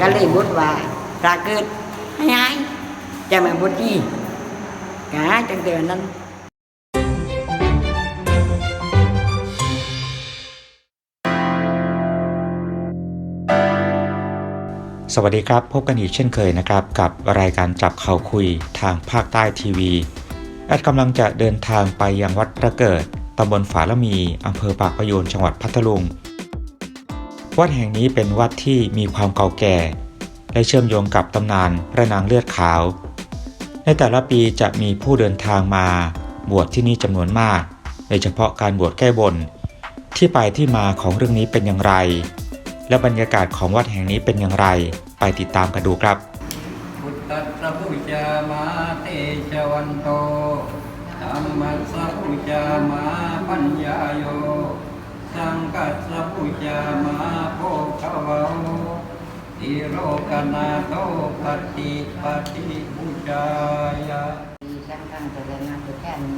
ก็เลยบทว่าปลาเกิดให้หายจะมาบทดีกะจังเดือนนั้นสวัสดีครับ พบกันอีกเช่นเคยนะครับ กับรายการจับเขาคุยทางภาคใต้ทีวี แอดกำลังจะเดินทางไปยังวัดพระเกิดตำบลฝาละมีอำเภอปากพยูนจังหวัดพัทลุง วัดแห่งนี้เป็นวัดที่มีความเก่าแก่ และเชื่อมโยงกับตำนานพระนางเลือดขาว ในแต่ละปีจะมีผู้เดินทางมาบวชที่นี่จำนวนมาก โดยเฉพาะการบวชแก้บน ที่ไปที่มาของเรื่องนี้เป็นอย่างไร และบรรยากาศของวัดแห่งนี้เป็นอย่างไร ไปติดตามกันดูครับพุทธัสสะพุจามาเตชวันโตธัมมัสสะพุจามาปัญญาโย สังกัสสะพุจามาโภคะวะโอติโรกนาโตปฏิปฏิพุจายะ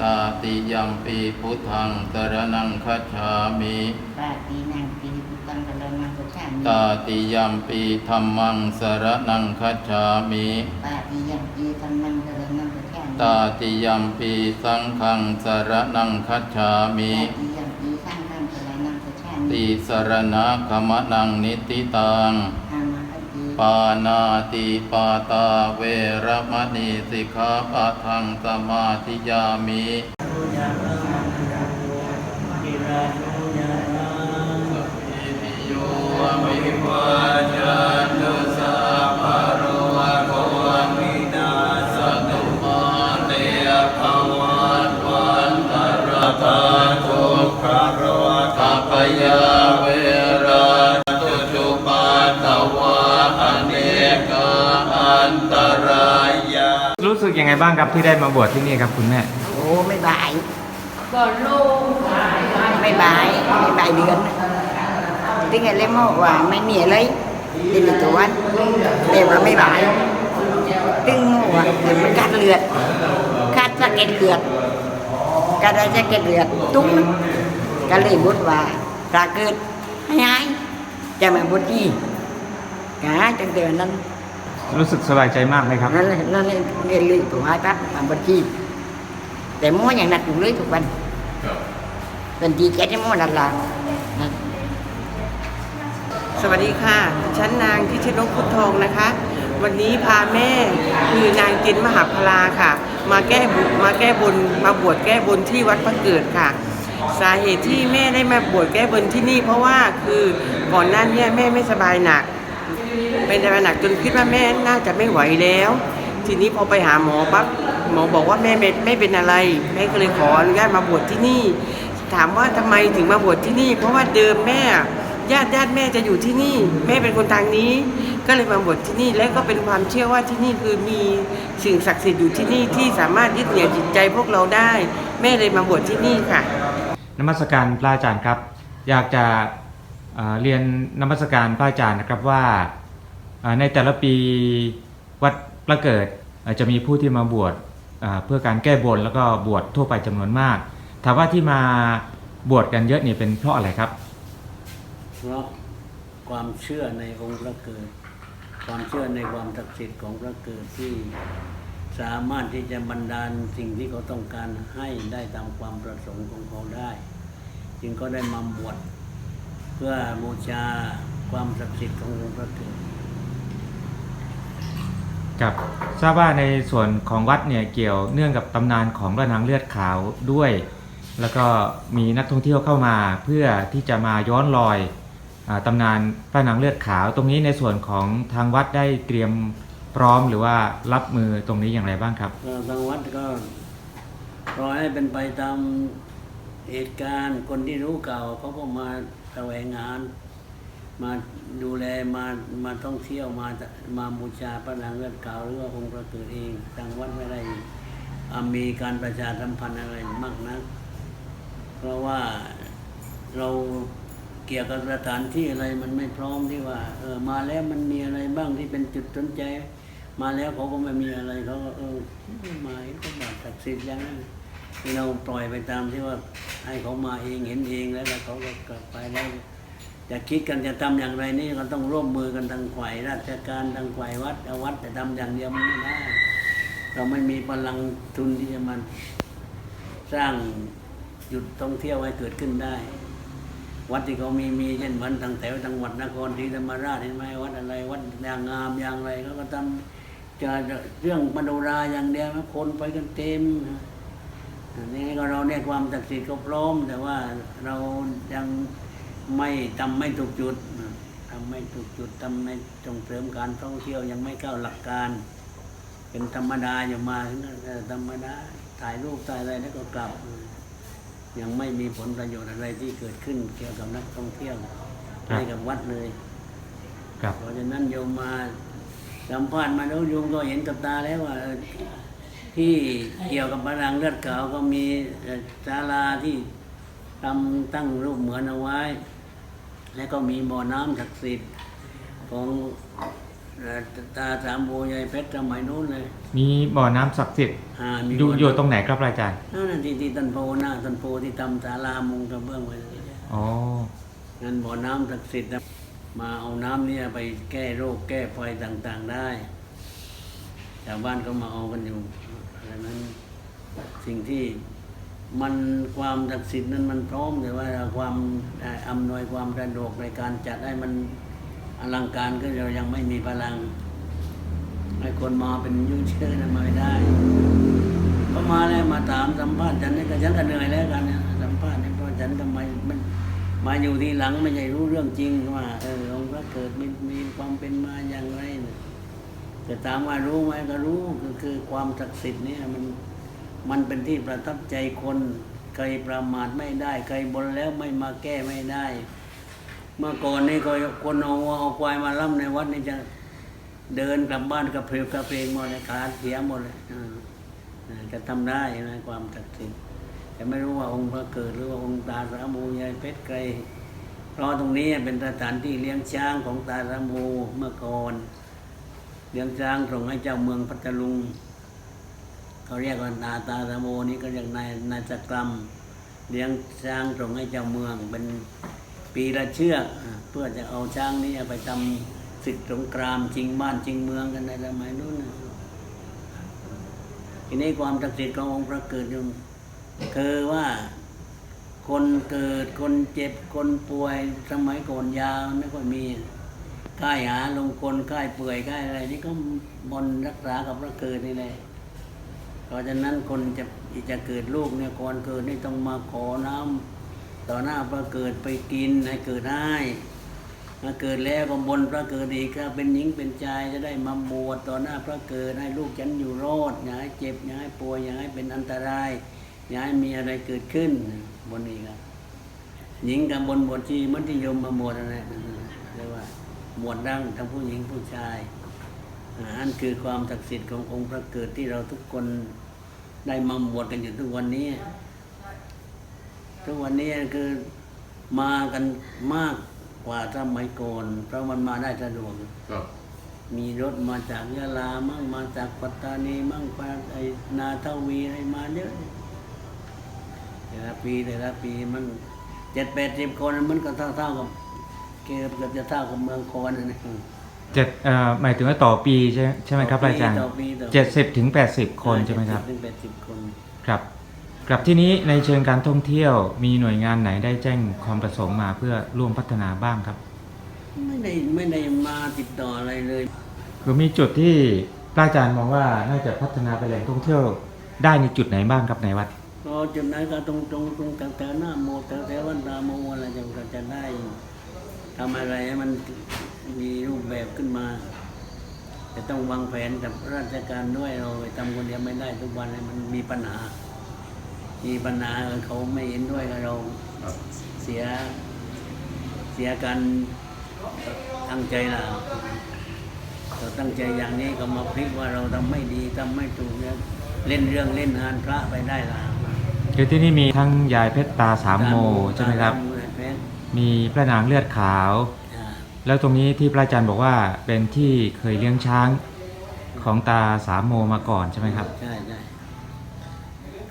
ตาติยัมปีพุทธังสรนังคัจฉามิปาตีนังปีพุตังกะละนังกุชามิตาติยัมปีธรรมังสรนังคัจฉามิปาตียังปีธัมมังกะละนังกุชามิตาติยัมปีสังฆังสรนังคัจฉามิ ติสรณะขมนังนิติตังธรรมะตีปานาติปาตาเวระมณีสิกขาปะทังสมาธิยามิโยวิวา ยังไงบ้างครับที่ได้มาบวชที่นี่ครับคุณแม่โอ้ไม่บายก็ลูกไม่บายไม่บายเดือนถึงไงเลยบอกว่าไม่มีอะไรเป็นในตัววันแต่ว่าไม่บายตึงว่าเดี๋ยวมันกัดเลือดกัดสะเก็ดเลือดกัดอะไรสะเก็ดเลือดตุ้งก็เลยบทว่าปลาเกิดให้หายจะมาบทดีกะจังเดือนนั้น รู้สึกสบายใจมากไหมครับนั่นแหละนั่นแหละเรียนเลยถูกไหมปั๊บมาบัญชีแต่มั่วอย่างนั้นถูกเลยทุกวันเป็นทีแกจะมั่วนั่นละนั่นสวัสดีค่ะฉันนางทิชนกพุทธทองนะคะ วันนี้พาแม่คือนางจินมหาพลาค่ะ มาแก้บุมาแก้บนมาบวชแก้บนที่วัดพระเกิดค่ะ สาเหตุที่แม่ได้มาบวชแก้บนที่นี่ เพราะว่าคือก่อนหน้าเนี้แม่ไม่สบายหนัก เป็นสบายหนักจนคิดว่าแม่น่าจะไม่ไหวแล้ว ทีนี้พอไปหาหมอปั๊บหมอบอกว่าแม่ไม่ไม่เป็นอะไร แม่ก็เลยขออนุญาตมาบวชที่นี่ ถามว่าทำไมถึงมาบวชที่นี่ เพราะว่าเดิมแม่ญาติญาติแม่จะอยู่ที่นี่ แม่เป็นคนทางนี้ ก็เลยมาบวชที่นี่และก็เป็นความเชื่อว่าที่นี่คือมีสิ่งศักดิ์สิทธิ์อยู่ที่นี่ที่สามารถยึดเหนี่ยวจิตใจพวกเราได้ แม่เลยมาบวชที่นี่ค่ะนมัสการพระอาจารย์ครับ อยากจะ เรียนนมัสการพระอาจารย์นะครับว่าในแต่ละปีวัดพระเกิดจะมีผู้ที่มาบวชเพื่อการแก้บนแล้วก็บวชทั่วไปจำนวนมาก ถามว่าที่มาบวชกันเยอะนี่เป็นเพราะอะไรครับ เพราะความเชื่อในองค์พระเกิด ความเชื่อในความศักดิ์สิทธิ์ของพระเกิดที่สามารถที่จะบันดาลสิ่งที่เขาต้องการให้ได้ตามความประสงค์ของเขาได้ จึงก็ได้มาบวช เพื่อบูชาความศักดิ์สิทธิ์ขององค์พระเกิดกับทราบว่าในส่วนของวัดเนี่ยเกี่ยวเนื่องกับตำนานของพระนางเลือดขาวด้วย แล้วก็มีนักท่องเที่ยวเข้ามาเพื่อที่จะมาย้อนรอยอาตำนานพระนางเลือดขาว ตรงนี้ในส่วนของทางวัดได้เตรียมพร้อมหรือว่ารับมือตรงนี้อย่างไรบ้างครับก็ทางวัดก็ปล่อยให้เป็นไปตามเหตุการณ์คนที่รู้เก่าเขาก็มา แสวงงาน มาดูแลมามาท่องเที่ยวมามาบูชาพระนางเลือดขาวหรือว่าองค์พระเกิดเองทางวัดไม่ได้มีการประชาสัมพันธ์อะไรมากนัก เพราะว่าเราเกี่ยวกับสถานที่อะไรมันไม่พร้อมที่ว่าเออมาแล้วมันมีอะไรบ้างที่เป็นจุดสนใจ มาแล้วเขาก็ไม่มีอะไรเขาก็เออมาเห็นก็บาดศักดิ์สิทธิ์อย่างนั้น ที่เราปล่อยไปตามที่ว่าให้เขามาเองเห็นเองแล้วแล้วเขาก็กลับไปแล้วจะคิดกันจะทำอย่างไรนี่ก็ต้องร่วมมือกันทางฝ่ายราชการทางฝ่ายวัดอาวัดจะทำอย่างเดียวมันไม่ได้ เราไม่มีพลังทุนที่จะมาสร้างจุดท่องเที่ยวให้เกิดขึ้นได้ วัดที่เขามีมีเช่นวันทางแถวจังหวัดนครศรีธรรมราชเห็นไหมวัดอะไร วัดยางงามอย่างไรเขาก็ทำจะเรื่องมโนราอย่างเดียวนะคนไปกันเต็มอัน นี้ก็เราเนี่ยความศักดิ์สิทธิ์ก็พร้อม แต่ว่าเรายังไม่ทำไม่ถูกจุดทำไม่ถูกจุดทำไม่ส่งเสริมการท่องเที่ยวยังไม่เข้าหลักการ เป็นธรรมดาอย่ามาถึงนั้นเออธรรมดาถ่ายรูปถ่ายอะไรแล้วก็กลับ ยังไม่มีผลประโยชน์อะไรที่เกิดขึ้นเกี่ยวกับนักท่องเที่ยวครับให้กับวัดเลยครับเพราะฉะนั้นโยมมาสัมภาษณ์มาแล้วโยมก็เห็นกับตาแล้วว่าเออ ที่เกี่ยวกับพลังเลือดขาวก็มีเอ่อศาลาที่ทำตั้งรูปเหมือนเอาไว้ แล้วก็มีบ่อน้ำศักดิ์สิทธิ์ของเอ่อตาสามโบยายเพชรสมัยนู้นเลย มีบ่อน้ำศักดิ์สิทธิ์อ่ามีอยู่บ่อยู่ตรงไหนครับอาจารย์นั่นนะที่ที่ต้นโพหน้าต้นโพที่ทำศาลามุงกระเบื้องไว้นั่นอ๋อนั่นบ่อน้ำศักดิ์สิทธิ์นะมาเอาน้ำเนี่ยไปแก้โรคแก้ไฟต่างๆได้ชาวบ้านก็มาเอากันอยู่ ดังนั้นสิ่งที่มันความศักดิ์สิทธิ์นั้นมันพร้อมแต่ว่าความอำนวยความสะดวกในการจัดให้มันอลังการก็เรายังไม่มีพลังให้คนมาเป็นยุ่งเชื่อนั้นมาไม่ได้ก็มาแล้วมาถามสัมภาษณ์ฉันนี่ก็ฉันก็เหนื่อยแล้วกันนี่ยสัมภาษณ์นี่เพราะฉันทำไมมันมาอยู่ทีหลังไม่ใช่รู้เรื่องจริงว่าเออองค์พระเกิดมีมีความเป็นมาอย่างไร เนี่ยแต่ถามว่ารู้ไหมก็รู้ก็คือความศักดิ์สิทธิ์เนี่ยมันมันเป็นที่ประทับใจคนเคยประมาทไม่ได้เคยบนแล้วไม่มาแก้ไม่ได้ เมื่อก่อนนี่ก็คนเอาวัวเอาควายมาล่ำในวัดนี่จะเดินกลับบ้านกระเพริบกระเพงหมดเลยขาเสียหมดเลยจะทำได้นะความศักดิ์สิทธิ์แต่ไม่รู้ว่าองค์พระเกิดหรือว่าองค์ตาสามูยายเพชรไกรเพราะตรงนี้เป็นสถานที่เลี้ยงช้างของตาสามูเมื่อก่อน เลี้ยงช้างส่งให้เจ้าเมืองพัทลุงเขาเรียกว่านาตาสโมนี่ก็เรียกนายนายจักรรม เลี้ยงช้างส่งให้เจ้าเมือง เป็นปีละเชือกเพื่อจะเอาช้างนี้ไปทำศึกสงครามชิงบ้านชิงเมืองกันในสมัยนู้นทีนี้ความศักดิ์สิทธิ์ขององค์พระเกิดยู่คือว่าคนเกิดคนเจ็บคนป่วยสมัยก่อนยาวไม่ค่อยมี ค่ายหาลงคนค่ายเปื่อยค่ายอะไร นี่ก็บนรักษากับพระเกิดนี่แหละเพราะฉะนั้นคนจะจะเกิดลูกเนี่ยก่อนเกิดนี่ต้องมาขอน้ำต่อหน้าพระเกิดไปกินให้เกิดได้มาเกิดแล้วก็บนพระเกิดอีกถ้าเป็นหญิงเป็นชายจะได้มาบวชต่อหน้าพระเกิดให้ลูกฉันอยู่รอดอย่าให้เจ็บอย่าให้ป่วยอย่าให้เป็นอันตรายอย่าให้มีอะไรเกิดขึ้นบนนี้ครับหญิงกับบนบวชชีมัธยมมาบวชอะไรเรียกว่า บวชดังทั้งผู้หญิงผู้ชายอ่าอันคือความศักดิ์สิทธิ์ขององค์พระเกิดที่เราทุกคนได้มาบวชกันอยู่ทุกวันนี้ ทุกวันนี้คือมากันมากกว่าสมัยก่อนเพราะมันมาได้สะดวกมีรถมาจากยะลามั่งมาจากปัตตานีมั่งไปไอ้นาทวีอะไรมาเยอะแต่ละปีแต่ละปีมันเจ็ดแปดสิบคนมันก็เท่าเท่าๆกับ เกือบเกือบจะเท่ากับเมืองโคนนะเจ็ดเอ่อหมายถึงว่าต่อปีใช่ใช่ไหมครับต่อปีอาจารย์ต่อปีต่อปี เจ็ดสิบถึงแปดสิบคนใช่ไหมครับถึงแปดสิบคน ครับครับที่นี้ในเชิงการท่องเที่ยวมีหน่วยงานไหนได้แจ้งความประสงค์มาเพื่อร่วมพัฒนาบ้างครับ ไม่ได้ไม่ได้มาติดต่ออะไรเลย คือมีจุดที่พระอาจารย์มองว่าน่าจะพัฒนาไปนแหล่งท่องเที่ยว ได้ในจุดไหนบ้างครับในวัด ก็จุดไหนก็ตรงตรงตรงแถวๆหน้าโมแถวแถววันตาโมอะไรจะก็จะได้ ทำอะไรให้มันมีรูปแบบขึ้นมา จะต้องวางแผนกับราชการด้วยเราไปทำคนเดียวไม่ได้ทุกวันเลยมันมีปัญหา มีปัญหาเขาไม่เห็นด้วยกับเราเสียเสียการตั้งใจเราเราตั้งใจอย่างนี้ก็มาพลิกว่าเราทำไม่ดีทำไม่ถูกเนี่ยเล่นเรื่องเล่นงานพระไปได้ละคือที่นี่มีทั้งยายเพชรตาสามโมใช่ไหมครับ มโมเพชรมีพระนางเลือดขาวอ่าแล้วตรงนี้ที่พระอาจารย์บอกว่าเป็นที่เคยเลี้ยงช้างของตาสามโมมาก่อนใช่ไหมครับ ใช่ใช่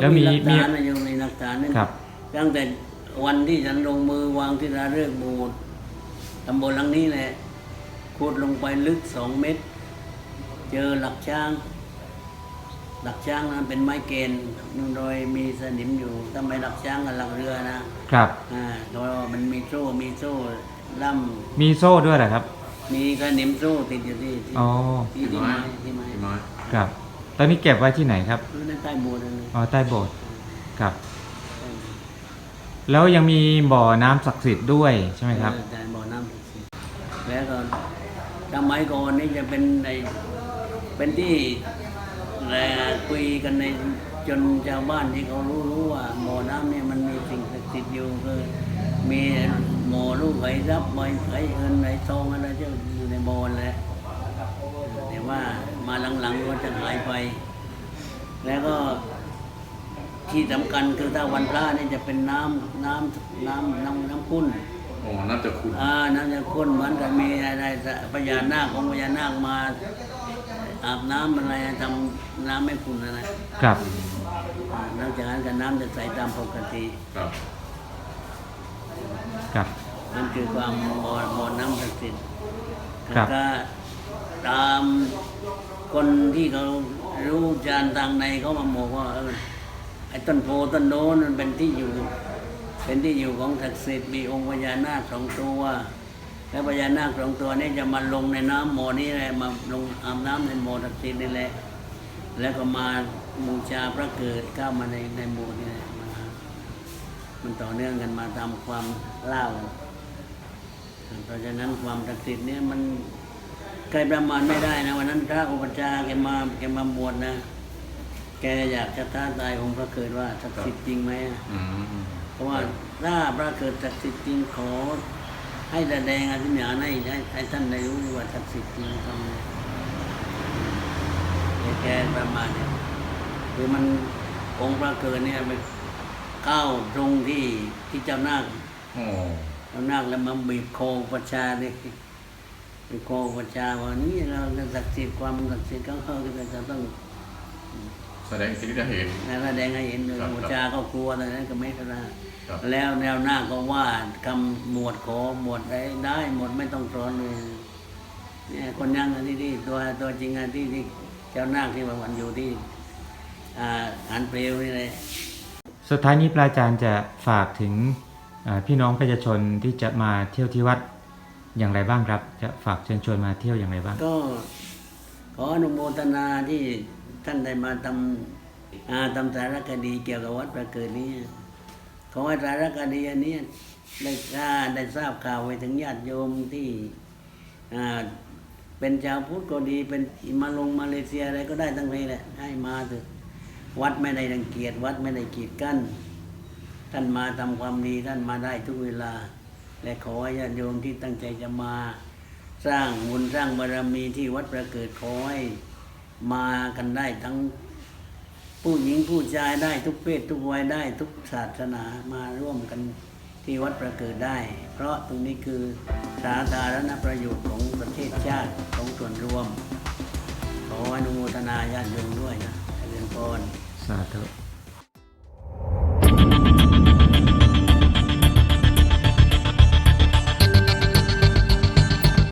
แล้วมีก็มีหลักฐานนะอยู่ในหลักฐานนั่นครับ ตั้งแต่วันที่ฉันลงมือวางที่ราเรื่องโบสถ์ตำบลหลังนี้แหละขุดลงไปลึกสองเมตร เจอหลักช้าง หลักช้างนั้นเป็นไม้เกณฑ์โดยมีสนิมอยู่ถ้าไม่หลักช้างกับหลักเรือนะครับอ่าโดยมันมีโซ่มีโซ่ล่ำมีโซ่ด้วยเหรอครับมีสนิมโซ่ติดอยู่ที่ที่อ๋อ ที่ที่ไม้ที่ไม้ไม้ครับ ตอนนี้เก็บไว้ที่ไหนครับอยู่ในใต้โบสถ์นั่นเลยอ๋อใต้โบสถ์ครับ แล้วยังมีบ่อน้ำศักดิ์สิทธิ์ด้วยใช่ไหมครับ เออแต่บ่อน้ำศักดิ์สิทธิ์แล้วก็สมัยก่อนนี่จะเป็นในเป็นที่ แลคุยกันในจนชาวบ้านที่เขารู้รู้ว่าบ่อน้ำเนี่ยมันมีสิ่งศักดิ์สิทธิ์อยู่คือมีหมอลูกไหรับไหไหเงินไหทองอะไรที่อยู่ในบ่อแหละแต่ว่ามาหลังๆก็จะหายไป แล้วก็ที่สำคัญคือถ้าวันพระนี่จะเป็นน้ำน้ำน้ำน้ำน้ำขุ่นโอ้น่าจะคุณอ่าน้ำจะข้นเหมือนกับมีอะไรพญานาคของพญานาคมา อาบน้ำอะไรทำน้ำไม่ขุ่นอะไรครับอ่าหลังจากนั้นก็น้ำจะใสตามปกติครับ ครับ นั่นคือความบ่อบ่อน้ำศักดิ์สิทธิ์ครับ ก็ตามคนที่เขารู้จานทางในเขามาบอกว่าเออไอ้ต้นโพต้นโน้นมันเป็นที่อยู่ เป็นที่อยู่ของศักดิ์สิทธิ์มีองค์พญานาคสองตัว แล้วพญานาคสองตัวนี้จะมาลงในน้ำหมอนี้แหละมาลงอาบน้ำในหมอศักดิ์สิทธิ์นี่แหละ แล้วก็มาบูชาพระเกิดเข้ามาในในหมู่นี่แหละมามันต่อเนื่องกันมาตามความเล่า เพราะฉะนั้นความศักดิ์สิทธิ์เนี่ยมันใครประมาณไม่ได้นะวันนั้นพระอุปชฌาย์แกมาแกมาบวชนะ แกอยากจะท้าทายองค์พระเกิดว่าศักดิ์สิทธิ์จริงไหมอะอืมเพราะว่าถ้าพระเกิดศักดิ์สิทธิ์จริงขอ ให้แสดงอธิษฐานให้ให้ให้ท่านได้รู้ว่าศักดิ์สิทธิ์จริงทำไงแกประมาณเนี่ยคือมันองค์พระเกิดเนี่ยไปก้าวตรงที่ที่เจ้านาคโอ้เรานั่งแล้วมาบีบคอประชาเนี่ยบีบคอประชาว่านี่เราจะศักดิ์สิทธิ์ความศักดิ์สิทธิ์ของเขาก็จะต้องแสดงสิ่งที่จะเห็นแสดงให้เห็นเลยครับประชาก็กลัวแต่นั้นก็ไม่กล้าครับ แล้วแนวหน้าก็ว่าคำหมวดขอหมวดได้ได้หมดไม่ต้องสอนเลยเนี่ยคนยังอันที่ที่ตัวตัวจริงอันที่ที่เจ้านาคที่มาวันอยู่ที่อ่าอันเปลวนี่เลยสุดท้ายนี้ปลาจารย์จะฝากถึงเอ่อพี่น้องประชาชนที่จะมาเที่ยวที่วัดอย่างไรบ้างครับ จะฝากเชิญชวนมาเที่ยวอย่างไรบ้าง ก็ขออนุโมทนาที่ท่านได้มาทำอ่าทำสารคดีเกี่ยวกับวัดประเกิดนี้ ขอให้สารคดีอันนี้ได้ถ้าได้ทราบข่าวไปถึงญาติโยมที่เป็นชาวพุทธก็ดี เป็นมาลงมาเลเซียอะไรก็ได้ทั้งนี้แหละให้มาเถอะวัดไม่ได้รังเกียจวัดไม่ได้กีดกั้นท่านมาทำความดีท่านมาได้ทุกเวลา และขอให้ญาติโยมที่ตั้งใจจะมา สร้างบุญสร้างบารมีที่วัดประเกิดขอให้มากันได้ทั้ง ผู้หญิงผู้ชายได้ทุกเพศทุกวัยได้ทุกศาสนามาร่วมกันที่วัดประเกิดได้ เพราะตรงนี้คือสาธารณประโยชน์ของประเทศชาติของส่วนรวม ขออนุโมทนาญาติโยมด้วยนะเรียนพรสาธุ